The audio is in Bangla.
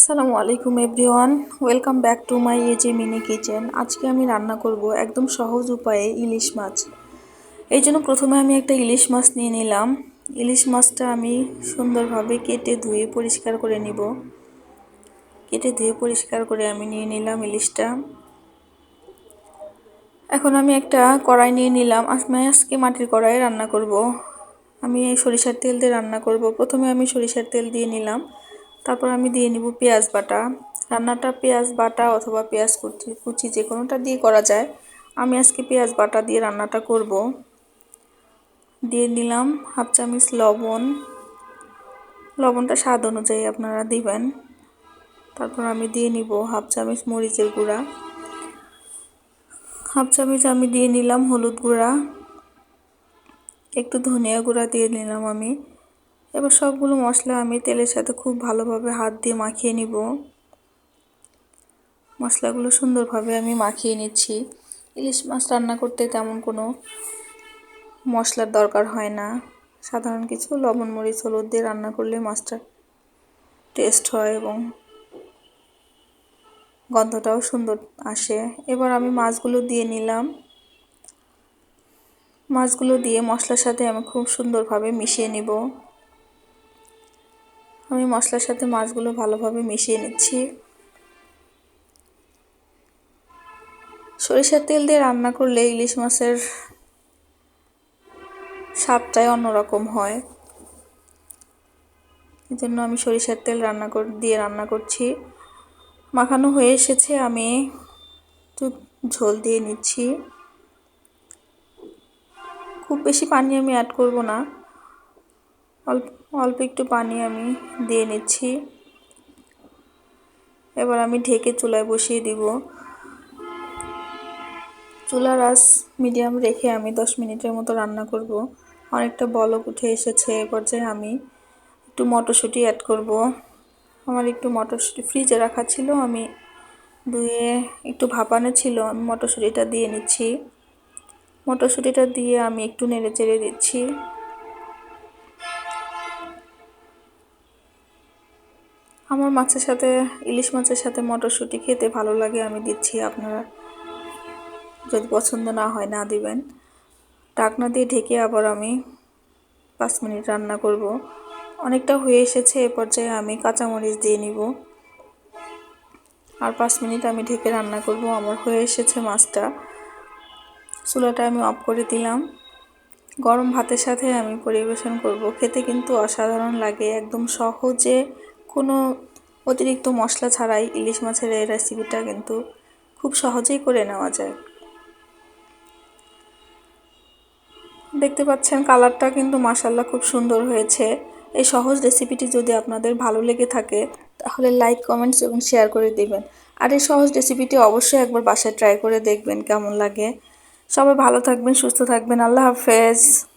আসসালামু আলাইকুম everyone, welcome back to my AJ mini kitchen. আজকে আমি রান্না করব একদম সহজ উপায়ে ইলিশ মাছ। এই জন্য প্রথমে আমি একটা ইলিশ মাছ নিয়ে নিলাম। ইলিশ মাছটা আমি সুন্দরভাবে কেটে ধুয়ে পরিষ্কার করে নিব। কেটে ধুয়ে পরিষ্কার করে আমি নিয়ে নিলাম ইলিশটা। এখন আমি একটা কড়াই নিয়ে নিলাম। আমি আজকে মাটির কড়াই রান্না করব। আমি সরিষার তেল দিয়ে রান্না করব। প্রথমে আমি সরিষার তেল দিয়ে নিলাম। তারপর আমি দিয়ে নিব পেঁয়াজ বাটা। রান্নাটা পেঁয়াজ বাটা অথবা পেঁয়াজ কুচি কুচি যে কোনোটা দিয়ে করা যায়। আমি আজকে পেঁয়াজ বাটা দিয়ে রান্নাটা করব। দিয়ে নিলাম হাফ চামচ লবণ। লবণটা স্বাদ অনুযায়ী আপনারা দিবেন। তারপর আমি দিয়ে নিব হাফ চামচ মরিচের গুঁড়া। হাফ চামচ আমি দিয়ে নিলাম হলুদ গুঁড়া। একটু ধনিয়া গুঁড়া দিয়ে নিলাম আমি। এবার সবগুলো মশলা আমি তেলের সাথে খুব ভালোভাবে হাত দিয়ে মাখিয়ে নিব। মশলাগুলো সুন্দরভাবে আমি মাখিয়ে নিচ্ছি। ইলিশ মাছ রান্না করতে তেমন কোনো মশলার দরকার হয় না। সাধারণ কিছু লবণ, মরিচ, হলুদ দিয়ে রান্না করলে মাছটা টেস্ট হয় এবং গন্ধটাও সুন্দর আসে। এবার আমি মাছগুলো দিয়ে নিলাম। মাছগুলো দিয়ে মশলার সাথে আমি খুব সুন্দরভাবে মিশিয়ে নিব। আমি মশলার সাথে মাছগুলো ভালোভাবে মিশিয়ে নিচ্ছি। সরিষার তেল দিয়ে রান্না করলে ইলিশ মাছের স্বাদটাই অন্যরকম হয়। এই জন্য আমি সরিষার তেল রান্না দিয়ে রান্না করছি। মাখানো হয়ে এসেছে, আমি একটু ঝোল দিয়ে নিচ্ছি। খুব বেশি পানি আমি অ্যাড করব না। অল্প অল্প একটু পানি আমি দিয়ে নিচ্ছি। এবার আমি ঢেকে চুলায় বসিয়ে দিব। চুলার আস মিডিয়াম রেখে আমি দশ মিনিটের মতো রান্না করব। অনেকটা বলক উঠে এসেছে। এ পর্যায়ে আমি একটু মটরশুঁটি অ্যাড করব। আমার একটু মটরশুঁটি ফ্রিজে রাখা ছিল। আমি ধুয়ে একটু ভাপানো ছিল। আমি মটরশুঁটিটা দিয়ে নিচ্ছি। মটরশুঁটিটা দিয়ে আমি একটু নেড়ে চেড়ে দিচ্ছি। আমার মাছের সাথে, ইলিশ মাছের সাথে মটরশুঁটি খেতে ভালো লাগে, আমি দিচ্ছি আপনারা। যদি পছন্দ না হয়, না দিবেন। ডাকনা দিয়ে ঢেকে আবার আমি পাঁচ মিনিট রান্না করব। অনেকটা হয়ে এসেছে, এ পর্যায়ে আমি কাঁচামরিচ দিয়ে নিব। আর পাঁচ মিনিট আমি ঢেকে রান্না করব, আমার হয়ে এসেছে মাছটা। চুলাটা আমি অফ করে দিলাম। গরম ভাতের সাথে আমি পরিবেশন করব। খেতে কিন্তু অসাধারণ লাগে, একদম সহজে কোনো অতিরিক্ত মশলা ছাড়াই ইলিশ মাছের এই রেসিপিটা কিন্তু খুব সহজেই করে নেওয়া যায়। দেখতে পাচ্ছেন কালারটা কিন্তু মাসাল্লা খুব সুন্দর হয়েছে। এই সহজ রেসিপিটি যদি আপনাদের ভালো লেগে থাকে, তাহলে লাইক কমেন্টস এবং শেয়ার করে দেবেন। আর এই সহজ রেসিপিটি অবশ্যই একবার বাসায় ট্রাই করে দেখবেন কেমন লাগে। সবাই ভালো থাকবেন, সুস্থ থাকবেন। আল্লাহ হাফেজ।